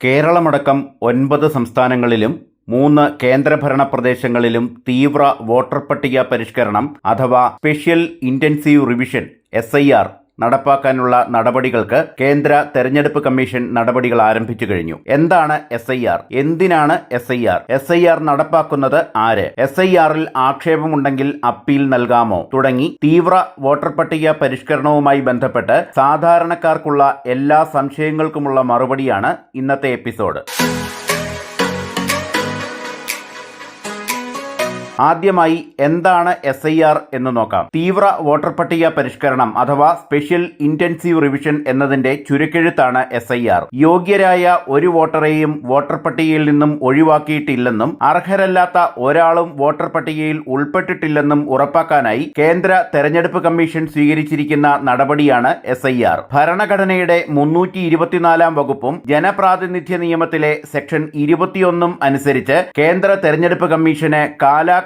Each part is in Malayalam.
കേരളമടക്കം ഒൻപത് സംസ്ഥാനങ്ങളിലും മൂന്ന് കേന്ദ്രഭരണ പ്രദേശങ്ങളിലും തീവ്ര വോട്ടർ പട്ടിക പരിഷ്കരണം അഥവാ special intensive revision S I R നടപ്പാക്കാനുള്ള നടപടികൾക്ക് കേന്ദ്ര തെരഞ്ഞെടുപ്പ് കമ്മീഷൻ നടപടികൾ ആരംഭിച്ചു കഴിഞ്ഞു. എന്താണ് എസ് ഐ ആർ എന്തിനാണ് S I R S I R നടപ്പാക്കുന്നത് ആര്? എസ് ഐ ആറിൽ ആക്ഷേപമുണ്ടെങ്കിൽ അപ്പീൽ നൽകാമോ? തുടങ്ങി തീവ്ര വോട്ടർ പട്ടിക പരിഷ്കരണവുമായി ബന്ധപ്പെട്ട് സാധാരണക്കാർക്കുള്ള എല്ലാ സംശയങ്ങൾക്കുമുള്ള മറുപടിയാണ് ഇന്നത്തെ എപ്പിസോഡ്. ആദ്യമായി എന്താണ് എസ് ഐ ആർ എന്ന് നോക്കാം. തീവ്ര വോട്ടർ പട്ടിക പരിഷ്കരണം അഥവാ സ്പെഷ്യൽ ഇന്റൻസീവ് റിവിഷൻ എന്നതിന്റെ ചുരുക്കെഴുത്താണ് എസ് ഐ ആർ യോഗ്യരായ ഒരു വോട്ടറെയും വോട്ടർ പട്ടികയിൽ നിന്നും ഒഴിവാക്കിയിട്ടില്ലെന്നും അർഹരല്ലാത്ത ഒരാളും വോട്ടർ പട്ടികയിൽ ഉൾപ്പെട്ടിട്ടില്ലെന്നും ഉറപ്പാക്കാനായി കേന്ദ്ര തെരഞ്ഞെടുപ്പ് കമ്മീഷൻ സ്വീകരിച്ചിരിക്കുന്ന നടപടിയാണ് എസ് ഐ ആർ ഭരണഘടനയുടെ മുന്നൂറ്റി ഇരുപത്തിനാലാം വകുപ്പും ജനപ്രാതിനിധ്യ നിയമത്തിലെ സെക്ഷൻ ഇരുപത്തിയൊന്നും അനുസരിച്ച് കേന്ദ്ര തെരഞ്ഞെടുപ്പ് കമ്മീഷന്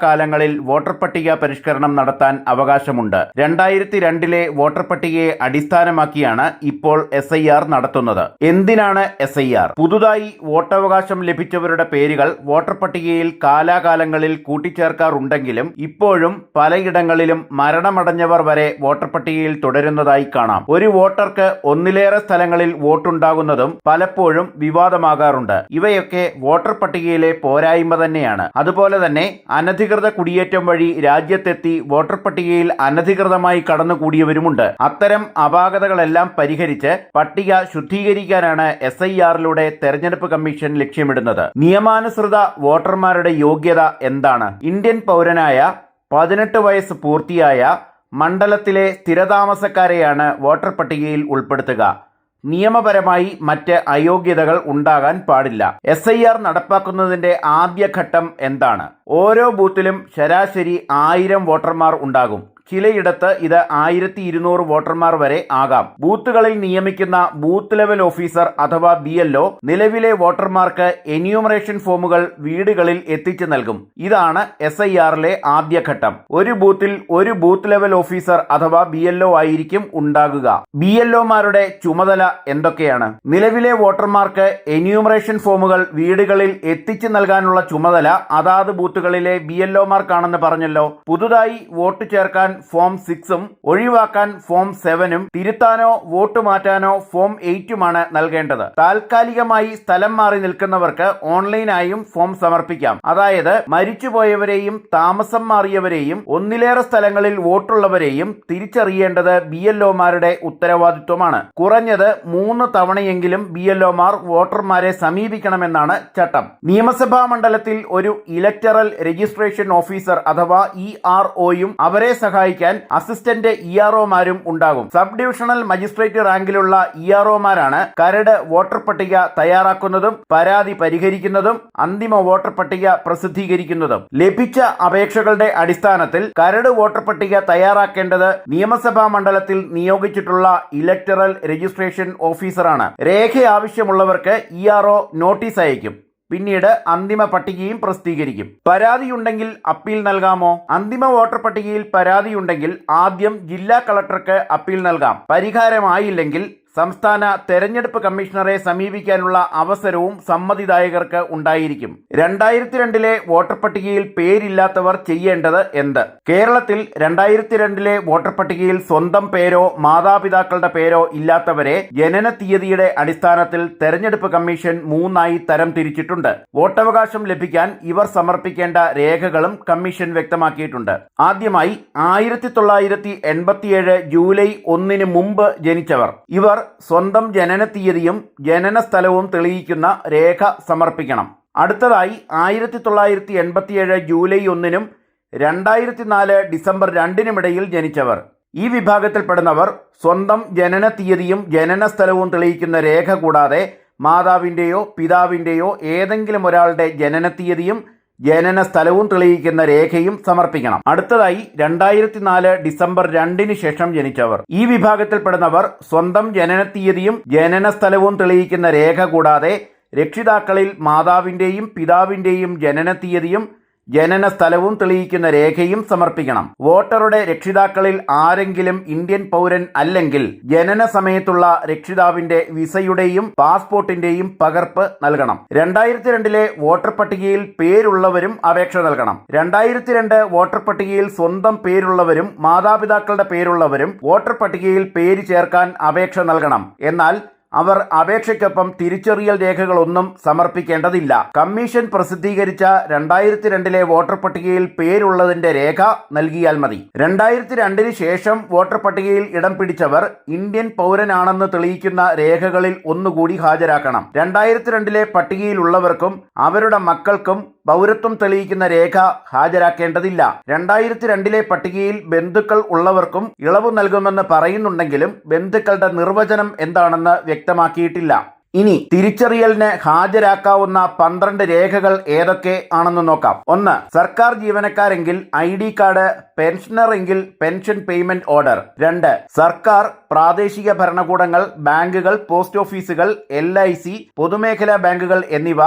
കാലാകാലങ്ങളിൽ വോട്ടർ പട്ടിക പരിഷ്കരണം നടത്താൻ അവകാശമുണ്ട്. രണ്ടായിരത്തി രണ്ടിലെ വോട്ടർ പട്ടികയെ അടിസ്ഥാനമാക്കിയാണ് ഇപ്പോൾ എസ് ഐ ആർ നടത്തുന്നത്. എന്തിനാണ് എസ് ഐ ആർ പുതുതായി വോട്ടവകാശം ലഭിച്ചവരുടെ പേരുകൾ വോട്ടർ പട്ടികയിൽ കാലാകാലങ്ങളിൽ കൂട്ടിച്ചേർക്കാറുണ്ടെങ്കിലും ഇപ്പോഴും പലയിടങ്ങളിലും മരണമടഞ്ഞവർ വരെ വോട്ടർ പട്ടികയിൽ തുടരുന്നതായി കാണാം. ഒരു വോട്ടർക്ക് ഒന്നിലേറെ സ്ഥലങ്ങളിൽ വോട്ടുണ്ടാകുന്നതും പലപ്പോഴും വിവാദമാകാറുണ്ട്. ഇവയൊക്കെ വോട്ടർ പട്ടികയിലെ പോരായ്മ തന്നെയാണ്. അതുപോലെ തന്നെ അനധികൃത കുടിയേറ്റം വഴി രാജ്യത്തെത്തി വോട്ടർ പട്ടികയിൽ അനധികൃതമായി കടന്നുകൂടിയവരുമുണ്ട്. അത്തരം അപാകതകളെല്ലാം പരിഹരിച്ച് പട്ടിക ശുദ്ധീകരിക്കാനാണ് എസ് ഐ ആറിലൂടെ തെരഞ്ഞെടുപ്പ് കമ്മീഷൻ ലക്ഷ്യമിടുന്നത്. നിയമാനുസൃത വോട്ടർമാരുടെ യോഗ്യത എന്താണ്? ഇന്ത്യൻ പൗരനായ പതിനെട്ട് വയസ്സ് പൂർത്തിയായ മണ്ഡലത്തിലെ സ്ഥിരതാമസക്കാരെയാണ് വോട്ടർ പട്ടികയിൽ ഉൾപ്പെടുത്തുക. നിയമപരമായി മറ്റ് അയോഗ്യതകൾ ഉണ്ടാകാൻ പാടില്ല. എസ് ഐ ആർ നടപ്പാക്കുന്നതിന്റെ ആദ്യഘട്ടം എന്താണ്? ഓരോ ബൂത്തിലും ശരാശരി ആയിരം വോട്ടർമാർ ഉണ്ടാകും. ചിലയിടത്ത് ഇത് ആയിരത്തി ഇരുന്നൂറ് വോട്ടർമാർ വരെ ആകാം. ബൂത്തുകളിൽ നിയമിക്കുന്ന ബൂത്ത് ലെവൽ ഓഫീസർ അഥവാ ബി എൽഒ നിലവിലെ വോട്ടർമാർക്ക് എന്യൂമറേഷൻ ഫോമുകൾ വീടുകളിൽ എത്തിച്ചു നൽകും. ഇതാണ് എസ് ഐ ആറിലെ ആദ്യഘട്ടം. ഒരു ബൂത്തിൽ ഒരു ബൂത്ത് ലെവൽ ഓഫീസർ അഥവാ ബി എൽഒ ആയിരിക്കും ഉണ്ടാകുക. ബി എൽഒമാരുടെ ചുമതല എന്തൊക്കെയാണ്? നിലവിലെ വോട്ടർമാർക്ക് എന്യൂമറേഷൻ ഫോമുകൾ വീടുകളിൽ എത്തിച്ചു നൽകാനുള്ള ചുമതല അതാത് ബൂത്തുകളിലെ ബി എൽഒമാർക്കാണെന്ന് പറഞ്ഞല്ലോ. പുതുതായി വോട്ട് ചേർക്കാൻ ഫോം സിക്സും ഒഴിവാക്കാൻ ഫോം സെവനും തിരുത്താനോ വോട്ട് മാറ്റാനോ ഫോം എയ്റ്റുമാണ് നൽകേണ്ടത്. താൽക്കാലികമായി സ്ഥലം മാറി നിൽക്കുന്നവർക്ക് ഓൺലൈനായും ഫോം സമർപ്പിക്കാം. അതായത് മരിച്ചുപോയവരെയും താമസം മാറിയവരെയും ഒന്നിലേറെ സ്ഥലങ്ങളിൽ വോട്ടുള്ളവരെയും തിരിച്ചറിയേണ്ടത് ബി എൽഒമാരുടെ ഉത്തരവാദിത്വമാണ്. കുറഞ്ഞത് മൂന്ന് തവണയെങ്കിലും ബി എൽഒമാർ വോട്ടർമാരെ സമീപിക്കണമെന്നാണ് ചട്ടം. നിയമസഭാ മണ്ഡലത്തിൽ ഒരു ഇലക്ടറൽ രജിസ്ട്രേഷൻ ഓഫീസർ അഥവാ ഇ ആർ ഒയും അവരെ സഹായിക്കാൻ അസിസ്റ്റന്റ് ഇ ആർ ഒമാരും ഉണ്ടാകും. സബ് ഡിവിഷണൽ മജിസ്ട്രേറ്റ് റാങ്കിലുള്ള ഇ ആർ ഒമാരാണ് കരട് വോട്ടർ പട്ടിക തയ്യാറാക്കുന്നതും പരാതി പരിഹരിക്കുന്നതും അന്തിമ വോട്ടർ പട്ടിക പ്രസിദ്ധീകരിക്കുന്നതും. ലഭിച്ച അപേക്ഷകളുടെ അടിസ്ഥാനത്തിൽ കരട് വോട്ടർ പട്ടിക തയ്യാറാക്കേണ്ടത് നിയമസഭാ മണ്ഡലത്തിൽ നിയോഗിച്ചിട്ടുള്ള ഇലക്ടറൽ രജിസ്ട്രേഷൻ ഓഫീസറാണ്. രേഖ ആവശ്യമുള്ളവർക്ക് ഇ ആർ ഒ നോട്ടീസ് അയക്കും പിന്നീട് അന്തിമ പട്ടികയും പ്രസിദ്ധീകരിക്കും. പരാതിയുണ്ടെങ്കിൽ അപ്പീൽ നൽകാമോ? അന്തിമ വോട്ടർ പട്ടികയിൽ പരാതിയുണ്ടെങ്കിൽ ആദ്യം ജില്ലാ കളക്ടർക്ക് അപ്പീൽ നൽകാം. പരിഹാരമായില്ലെങ്കിൽ സംസ്ഥാന തെരഞ്ഞെടുപ്പ് കമ്മീഷണറെ സമീപിക്കാനുള്ള അവസരവും സമ്മതിദായകർക്ക് ഉണ്ടായിരിക്കും. രണ്ടായിരത്തി രണ്ടിലെ വോട്ടർ പട്ടികയിൽ പേരില്ലാത്തവർ ചെയ്യേണ്ടത് എന്ത്? കേരളത്തിൽ രണ്ടായിരത്തി രണ്ടിലെ വോട്ടർ പട്ടികയിൽ സ്വന്തം പേരോ മാതാപിതാക്കളുടെ പേരോ ഇല്ലാത്തവരെ ജനന തീയതിയുടെ അടിസ്ഥാനത്തിൽ തെരഞ്ഞെടുപ്പ് കമ്മീഷൻ മൂന്നായി തരം തിരിച്ചിട്ടുണ്ട്. വോട്ടവകാശം ലഭിക്കാൻ ഇവർ സമർപ്പിക്കേണ്ട രേഖകളും കമ്മീഷൻ വ്യക്തമാക്കിയിട്ടുണ്ട്. ആദ്യമായി ആയിരത്തി തൊള്ളായിരത്തി എൺപത്തിയേഴ് ജൂലൈ ഒന്നിന് മുമ്പ് ജനിച്ചവർ. ഇവർ സ്വന്തം ജനന തീയതിയും ജനന സ്ഥലവും തെളിയിക്കുന്ന രേഖ സമർപ്പിക്കണം. അടുത്തതായി ആയിരത്തി തൊള്ളായിരത്തി എൺപത്തിയേഴ് ജൂലൈ ഒന്നിനും രണ്ടായിരത്തി നാല് ഡിസംബർ രണ്ടിനുമിടയിൽ ജനിച്ചവർ. ഈ വിഭാഗത്തിൽപ്പെടുന്നവർ സ്വന്തം ജനന തീയതിയും ജനന സ്ഥലവും തെളിയിക്കുന്ന രേഖ കൂടാതെ മാതാവിന്റെയോ പിതാവിന്റെയോ ഏതെങ്കിലും ഒരാളുടെ ജനന തീയതിയും ജനന സ്ഥലവും തെളിയിക്കുന്ന രേഖയും സമർപ്പിക്കണം. അടുത്തതായി രണ്ടായിരത്തി നാല് ഡിസംബർ രണ്ടിന് ശേഷം ജനിച്ചവർ. ഈ വിഭാഗത്തിൽപ്പെടുന്നവർ സ്വന്തം ജനന തീയതിയും ജനന സ്ഥലവും തെളിയിക്കുന്ന രേഖ കൂടാതെ രക്ഷിതാക്കളിൽ മാതാവിന്റെയും പിതാവിന്റെയും ജനന തീയതിയും ജനന സ്ഥലവും തെളിയിക്കുന്ന രേഖയും സമർപ്പിക്കണം. വോട്ടറുടെ രക്ഷിതാക്കളിൽ ആരെങ്കിലും ഇന്ത്യൻ പൗരൻ അല്ലെങ്കിൽ ജനന സമയത്തുള്ള രക്ഷിതാവിന്റെ വിസയുടെയും പാസ്പോർട്ടിന്റെയും പകർപ്പ് നൽകണം. രണ്ടായിരത്തി രണ്ടിലെ വോട്ടർ പട്ടികയിൽ പേരുള്ളവരും അപേക്ഷ നൽകണം. രണ്ടായിരത്തി രണ്ട് വോട്ടർ പട്ടികയിൽ സ്വന്തം പേരുള്ളവരും മാതാപിതാക്കളുടെ പേരുള്ളവരും വോട്ടർ പട്ടികയിൽ പേര് ചേർക്കാൻ അപേക്ഷ നൽകണം. എന്നാൽ അവർ അപേക്ഷയ്ക്കൊപ്പം തിരിച്ചറിയൽ രേഖകളൊന്നും സമർപ്പിക്കേണ്ടതില്ല. കമ്മീഷൻ പ്രസിദ്ധീകരിച്ച രണ്ടായിരത്തി രണ്ടിലെ വോട്ടർ പട്ടികയിൽ പേരുള്ളതിന്റെ രേഖ നൽകിയാൽ മതി. രണ്ടായിരത്തി രണ്ടിന് ശേഷം വോട്ടർ പട്ടികയിൽ ഇടം പിടിച്ചവർ ഇന്ത്യൻ പൗരനാണെന്ന് തെളിയിക്കുന്ന രേഖകളിൽ ഒന്നുകൂടി ഹാജരാക്കണം. രണ്ടായിരത്തി രണ്ടിലെ പട്ടികയിലുള്ളവർക്കും അവരുടെ മക്കൾക്കും പൗരത്വം തെളിയിക്കുന്ന രേഖ ഹാജരാക്കേണ്ടതില്ല. രണ്ടായിരത്തി രണ്ടിലെ പട്ടികയിൽ ബന്ധുക്കൾ ഉള്ളവർക്കും ഇളവ് നൽകുമെന്ന് പറയുന്നുണ്ടെങ്കിലും ബന്ധുക്കളുടെ നിർവചനം എന്താണെന്ന് വ്യക്തമാക്കിയിട്ടില്ല. ഇനി തിരിച്ചറിയലിന് ഹാജരാക്കാവുന്ന പന്ത്രണ്ട് രേഖകൾ ഏതൊക്കെ ആണെന്ന് നോക്കാം. ഒന്ന് സർക്കാർ ജീവനക്കാരെങ്കിൽ ഐ ഡി കാർഡ് പെൻഷനർ എങ്കിൽ പെൻഷൻ പേയ്മെന്റ് ഓർഡർ. രണ്ട് സർക്കാർ പ്രാദേശിക ഭരണകൂടങ്ങൾ ബാങ്കുകൾ പോസ്റ്റ് ഓഫീസുകൾ എൽ ഐ സി പൊതുമേഖലാ ബാങ്കുകൾ എന്നിവ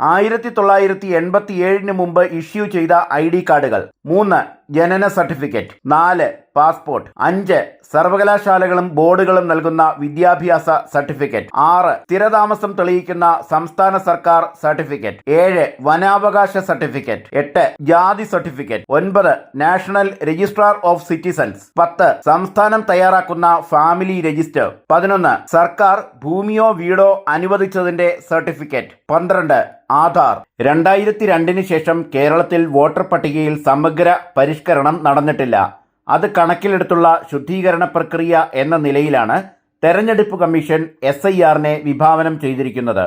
ആയിരത്തി തൊള്ളായിരത്തി എൺപത്തി ഏഴിന് മുമ്പ് ഇഷ്യൂ ചെയ്ത ഐ ഡി കാർഡുകൾ. മൂന്ന് ജനന സർട്ടിഫിക്കറ്റ്. നാല് പാസ്പോർട്ട്. അഞ്ച് സർവകലാശാലകളും ബോർഡുകളും നൽകുന്ന വിദ്യാഭ്യാസ സർട്ടിഫിക്കറ്റ്. ആറ് സ്ഥിരതാമസം തെളിയിക്കുന്ന സംസ്ഥാന സർക്കാർ സർട്ടിഫിക്കറ്റ്. ഏഴ് വനാവകാശ സർട്ടിഫിക്കറ്റ്. എട്ട് ജാതി സർട്ടിഫിക്കറ്റ്. ഒൻപത് നാഷണൽ രജിസ്ട്രാർ ഓഫ് സിറ്റിസൺസ് പത്ത് സംസ്ഥാനം തയ്യാറാക്കുന്ന ഫാമിലി രജിസ്റ്റർ. പതിനൊന്ന് സർക്കാർ ഭൂമിയോ വീടോ അനുവദിച്ചതിന്റെ സർട്ടിഫിക്കറ്റ്. പന്ത്രണ്ട് ആധാർ. രണ്ടായിരത്തി രണ്ടിന് ശേഷം കേരളത്തിൽ വോട്ടർ പട്ടികയിൽ സമഗ്ര പരിഷ്കരണം നടന്നിട്ടില്ല. അത് കണക്കിലെടുത്തുള്ള ശുദ്ധീകരണ പ്രക്രിയ എന്ന നിലയിലാണ് തെരഞ്ഞെടുപ്പ് കമ്മീഷൻ എസ് ഐ ആറിനെ വിഭാവനം ചെയ്തിരിക്കുന്നത്.